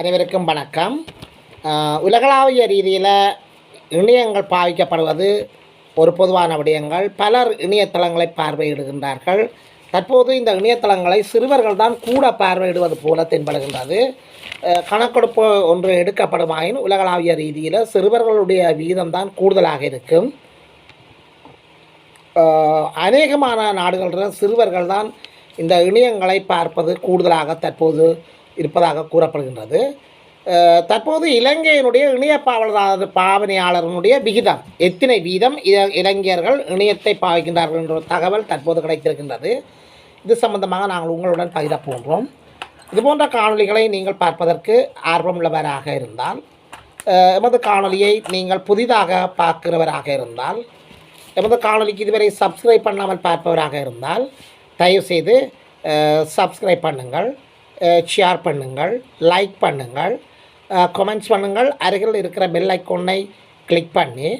அனைவருக்கும் வணக்கம். உலகளாவிய ரீதியில் இணையங்கள் பாவிக்கப்படுவது ஒரு பொதுவான விடயங்கள். பலர் இணையதளங்களை பார்வையிடுகின்றார்கள். தற்போது இந்த இணையதளங்களை சிறுவர்கள் தான் கூட பார்வையிடுவது போல தென்படுகின்றது. கணக்கெடுப்பு ஒன்று எடுக்கப்படுமாயின் உலகளாவிய ரீதியில் சிறுவர்களுடைய வீதம்தான் கூடுதலாக இருக்கும். அநேகமான நாடுகளில் சிறுவர்கள் தான் இந்த இணையங்களை பார்ப்பது கூடுதலாக தற்போது இருப்பதாக கூறப்படுகின்றது. தற்போது இலங்கையினுடைய இணைய பாவலர் பாவனையாளர்களுடைய விகிதம் எத்தனை வீதம்? இளைஞர்கள் இணையத்தை பாவிக்கின்றார்கள் என்ற தகவல் தற்போது கிடைத்திருக்கின்றது. இது சம்பந்தமாக நாங்கள் உங்களுடன் பகிர போன்றோம் இதுபோன்ற காணொலிகளை நீங்கள் பார்ப்பதற்கு ஆர்வமுள்ளவராக இருந்தால் எமது காணொலியை நீங்கள் புதிதாக பார்க்கிறவராக இருந்தால் எமது காணொலிக்கு இதுவரை சப்ஸ்கிரைப் பண்ணாமல் பார்ப்பவராக இருந்தால் தயவுசெய்து சப்ஸ்கிரைப் பண்ணுங்கள். ஷேர் பண்ணுங்கள் லைக் பண்ணுங்கள் கமெண்ட்ஸ் பண்ணுங்கள் அருகில் இருக்கிற பெல் ஐக்கோனை கிளிக் பண்ணி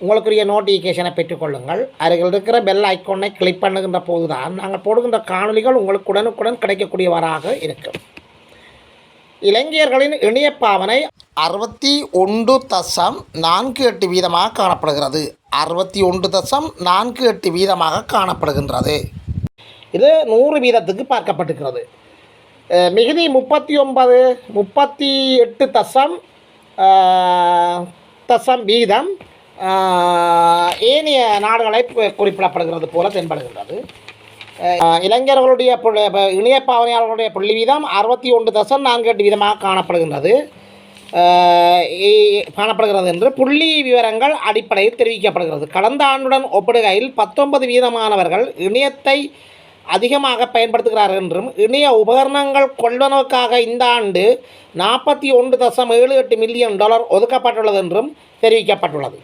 உங்களுக்குரிய நோட்டிஃபிகேஷனை பெற்றுக்கொள்ளுங்கள். அருகில் இருக்கிற பெல் ஐக்கோனை கிளிக் பண்ணுகின்ற போது தான் நாங்கள் போடுகின்ற காணொளிகள் உங்களுக்கு உடனுக்குடன் கிடைக்கக்கூடியவராக இருக்கும். இளைஞர்களின் இணைய பாவனை அறுபத்தி ஒன்று தசம் நான்கு எட்டு வீதமாக காணப்படுகிறது. அறுபத்தி ஒன்று தசம் நான்கு எட்டு வீதமாக காணப்படுகின்றது. இது நூறு வீதத்துக்கு பார்க்கப்பட்டிருக்கிறது. மிகுதி முப்பத்தி ஒன்பது முப்பத்தி எட்டு தசம் தசம் வீதம் ஏனைய நாடுகளை குறிப்பிடப்படுகிறது போல தென்படுகின்றது. இளைஞர்களுடைய இணைய பாவனையாளர்களுடைய புள்ளி வீதம் அறுபத்தி ஒன்று தசம் நான்கு எட்டு வீதமாக காணப்படுகின்றது. காணப்படுகிறது என்று புள்ளி விவரங்கள் அடிப்படையில் தெரிவிக்கப்படுகிறது. கடந்த ஆண்டுடன் ஒப்பிடுகையில் பத்தொன்பது வீதமானவர்கள் இணையத்தை அதிகமாக பயன்படுத்துகிறார்கள் என்றும் இணைய உபகரணங்கள் கொள்வனவுக்காக இந்த ஆண்டு நாற்பத்தி ஒன்று தசம் ஏழு எட்டு மில்லியன் டாலர் ஒதுக்கப்பட்டுள்ளது என்றும் தெரிவிக்கப்பட்டுள்ளது.